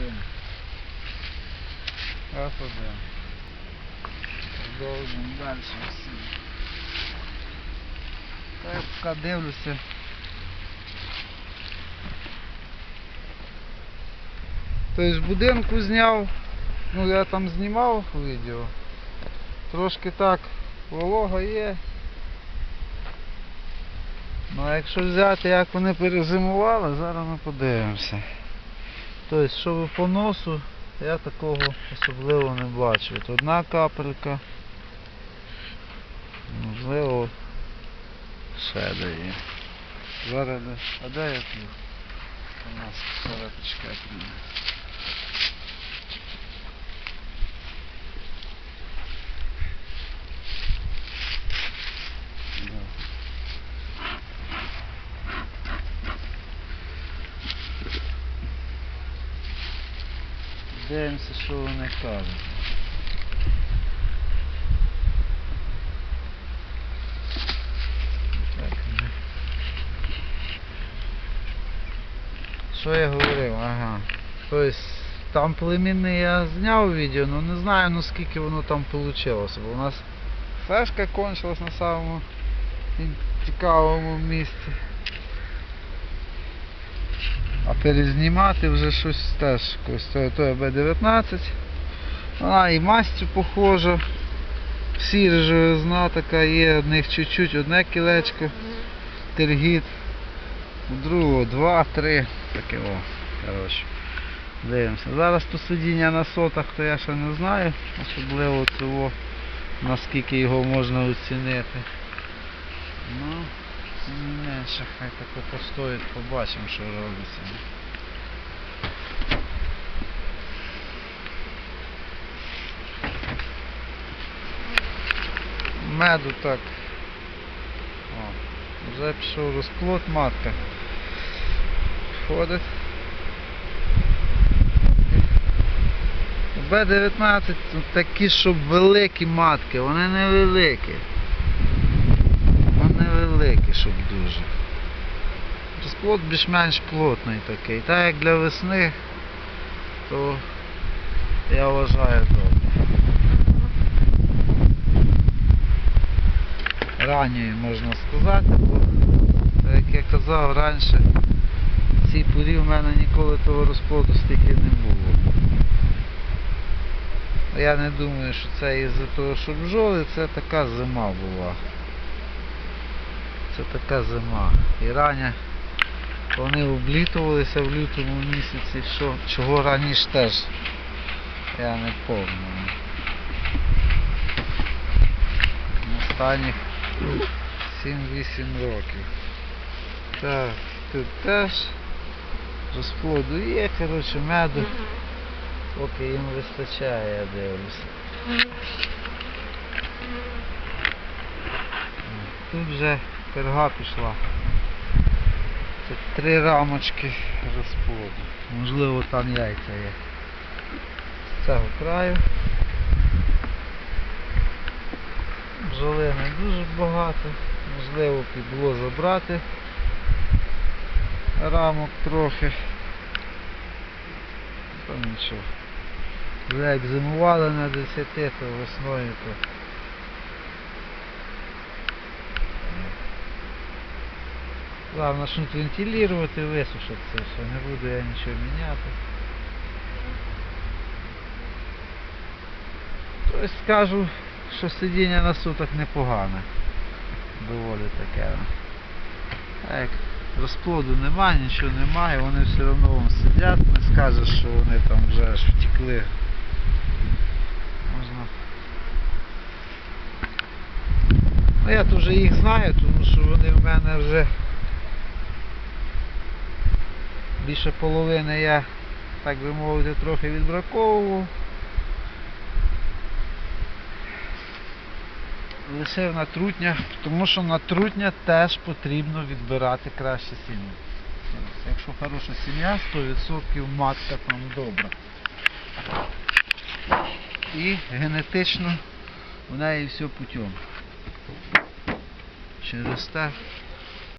F1. F1. Продовжуємо далі всі. Так, я поки дивлюся. Тобто будинку зняв, ну я там знімав відео. Трошки так волога є. Ну а якщо взяти, як вони перезимували, зараз ми подивимося. Тобто, що по носу, я такого особливо не бачу. От одна капелька. Можливо, ще дає. Зараз. А де я тут? У нас салаточка. Дивимося, що вони кажуть. Так, ну. Що я говорив? Ага. Тобто там племінний я зняв відео, але не знаю ну скільки воно там вийшло. Бо у нас флешка кончилась на самому цікавому місці. А перезнімати вже щось теж якось то, то Б19. Вона і мастю похожа. Всі ржавизна така є, одних чуть-чуть, одне кілечко, тергіт, у другого два, три. Таке о. Коротше. Дивимося. Зараз то сидіння на сотах, то я ще не знаю, особливо цього, наскільки його можна оцінити. Ну, не менше, хай тако постоїть, побачимо, що робиться. Меду так. О, вже пішов розплод матка. Входить. Б-19 такі, щоб великі матки, вони невеликі. Великі, щоб дуже. Розплод більш-менш плотний такий. Так як для весни, то я вважаю добре. Ранньою можна сказати, бо як я казав раніше, в цій порі в мене ніколи того розплоду стільки не було. Я не думаю, що це із-за того, що бджоли, це така зима була. Це така зима. І рання вони облітувалися в лютому місяці, що, чого раніше теж я не пам'ятаю. Останніх 7-8 років. Так, тут теж розплоду є, коротше, меду. Поки їм вистачає, я дивлюся. Тут вже перга пішла. Це три рамочки розплоду. Можливо там яйця є. З цього краю. Бджоли не дуже багато. Можливо підло забрати рамок трохи. Та нічого. Вже як зимували на 10, то весною то. Главное что-нибудь вентилировать и высушить все. Не буду я нічого міняти. Тобто скажу, що сидіння на суток непогане. Доволі таке. Як розплоду немає, нічого немає, вони все одно вон сидять, не скажеш, що вони там вже аж втекли. Можна. Ну я тут вже їх знаю, тому що вони в мене вже більше половини я, так би мовити, трохи відбраковував. Лишив на трутня, тому що на трутня теж потрібно відбирати краще сім'я. Якщо хороша сім'я, 100% матка там добра. І генетично в неї все путем. Через те